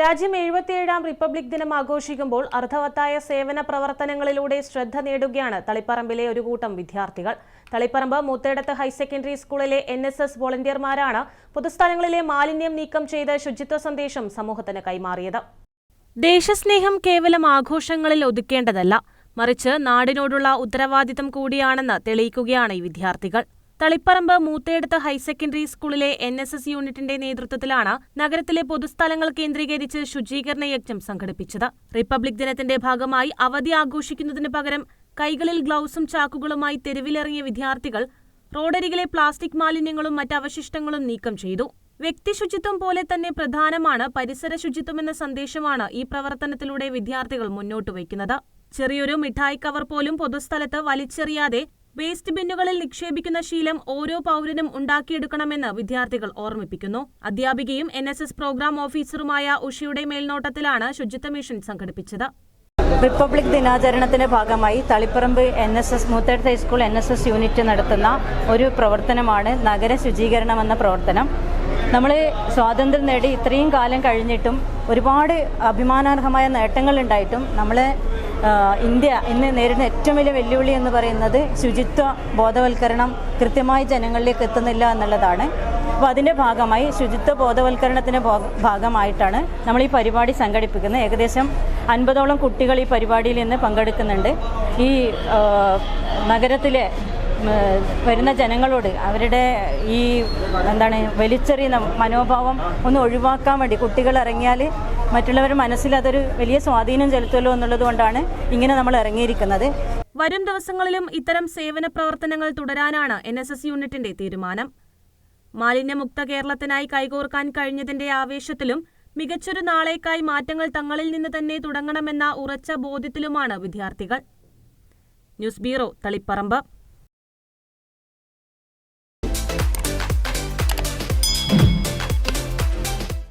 രാജ്യം എഴുപത്തിയേഴാം റിപ്പബ്ലിക് ദിനം ആഘോഷിക്കുമ്പോൾ അർത്ഥവത്തായ സേവന പ്രവർത്തനങ്ങളിലൂടെ ശ്രദ്ധ നേടുകയാണ് തളിപ്പറമ്പിലെ ഒരു കൂട്ടം വിദ്യാർത്ഥികൾ. തളിപ്പറമ്പ് മൂത്തേടത്ത് ഹയർ സെക്കൻഡറി സ്കൂളിലെ എൻ എസ് എസ് വോളണ്ടിയർമാരാണ് പൊതുസ്ഥലങ്ങളിലെ മാലിന്യം നീക്കം ചെയ്ത് ശുചിത്വ സന്ദേശം സമൂഹത്തിന് കൈമാറിയത്. ദേശസ്നേഹം കേവലം ആഘോഷങ്ങളിൽ ഒതുക്കേണ്ടതല്ല. മറിച്ച് നാടിനോടുള്ള ഉത്തരവാദിത്തം കൂടിയാണെന്ന് തെളിയിക്കുകയാണ് ഈ വിദ്യാർത്ഥികൾ. തളിപ്പറമ്പ് മൂത്തേടത്ത് ഹയർ സെക്കൻഡറി സ്കൂളിലെ എൻ എസ് എസ് യൂണിറ്റിന്റെ നേതൃത്വത്തിലാണ് നഗരത്തിലെ പൊതുസ്ഥലങ്ങൾ കേന്ദ്രീകരിച്ച് ശുചീകരണ യജ്ഞം സംഘടിപ്പിച്ചത്. റിപ്പബ്ലിക് ദിനത്തിന്റെ ഭാഗമായി അവധി ആഘോഷിക്കുന്നതിന് പകരം കൈകളിൽ ഗ്ലൗസും ചാക്കുകളുമായി തെരുവിലിറങ്ങിയ വിദ്യാർത്ഥികൾ റോഡരികിലെ പ്ലാസ്റ്റിക് മാലിന്യങ്ങളും മറ്റ് അവശിഷ്ടങ്ങളും നീക്കം ചെയ്തു. വ്യക്തിശുചിത്വം പോലെ തന്നെ പ്രധാനമാണ് പരിസര ശുചിത്വമെന്ന സന്ദേശമാണ് ഈ പ്രവർത്തനത്തിലൂടെ വിദ്യാർത്ഥികൾ മുന്നോട്ട് വയ്ക്കുന്നത്. ചെറിയൊരു മിഠായി കവർ പോലും പൊതുസ്ഥലത്ത് വലിച്ചെറിയാതെ വേസ്റ്റ് ബിന്നുകളിൽ നിക്ഷേപിക്കുന്ന ശീലം ഓരോ പൗരനും ഉണ്ടാക്കിയെടുക്കണമെന്ന് വിദ്യാർത്ഥികൾ ഓർമ്മിപ്പിക്കുന്നു. അധ്യാപികയും എൻ എസ് എസ് പ്രോഗ്രാം ഓഫീസറുമായ ഉഷയുടെ മേൽനോട്ടത്തിലാണ് ശുചിത്വ മിഷൻ സംഘടിപ്പിച്ചത്. റിപ്പബ്ലിക് ദിനാചരണത്തിന്റെ ഭാഗമായി Taliparamba N S S Moothed high school N S S unit നടത്തുന്ന ഒരു പ്രവർത്തനമാണ് നഗര ശുചീകരണം എന്ന പ്രവർത്തനം. നമ്മൾ സ്വാതന്ത്ര്യം നേടി ഇത്രയും കാലം കഴിഞ്ഞിട്ടും ഒരുപാട് അഭിമാനാർഹമായ നേട്ടങ്ങൾ ഉണ്ടായിട്ടും നമ്മൾ ഇന്ത്യ ഇന്ന് നേരിടുന്ന ഏറ്റവും വലിയ വെല്ലുവിളി എന്ന് പറയുന്നത് ശുചിത്വ ബോധവൽക്കരണം കൃത്യമായി ജനങ്ങളിലേക്ക് എത്തുന്നില്ല എന്നുള്ളതാണ്. അപ്പോൾ അതിന്റെ ഭാഗമായി ശുചിത്വ ബോധവൽക്കരണത്തിന്റെ ഭാഗ- ഭാഗമായിട്ടാണ് നമ്മൾ ഈ പരിപാടി സംഘടിപ്പിക്കുന്നത്. ഏകദേശം അൻപതോളം കുട്ടികൾ ഈ പരിപാടിയിൽ നിന്ന് പങ്കെടുക്കുന്നുണ്ട്. ഈ നഗരത്തിലെ വരുന്ന ജനങ്ങളോട് അവരുടെ ഈ എന്താണ് വലിച്ചെറിയുന്ന മനോഭാവം ഒന്ന് ഒഴിവാക്കാൻ വേണ്ടി കുട്ടികൾ ഇറങ്ങിയാൽ മറ്റുള്ളവരുടെ മനസ്സിൽ അതൊരു വലിയ സ്വാധീനം ചെലുത്തുമല്ലോ എന്നുള്ളത് കൊണ്ടാണ് ഇങ്ങനെ നമ്മൾ ഇറങ്ങിയിരിക്കുന്നത്. വരും ദിവസങ്ങളിലും ഇത്തരം സേവന പ്രവർത്തനങ്ങൾ തുടരാനാണ് എൻ എസ് എസ് യൂണിറ്റിന്റെ തീരുമാനം. മാലിന്യമുക്ത കേരളത്തിനായി കൈകോർക്കാൻ കഴിഞ്ഞതിന്റെ ആവേശത്തിലും മികച്ചൊരു നാളേക്കായി മാറ്റങ്ങൾ തങ്ങളിൽ നിന്ന് തന്നെ തുടങ്ങണമെന്ന ഉറച്ച ബോധ്യത്തിലുമാണ് വിദ്യാർത്ഥികൾ. News bureau Taliparamba.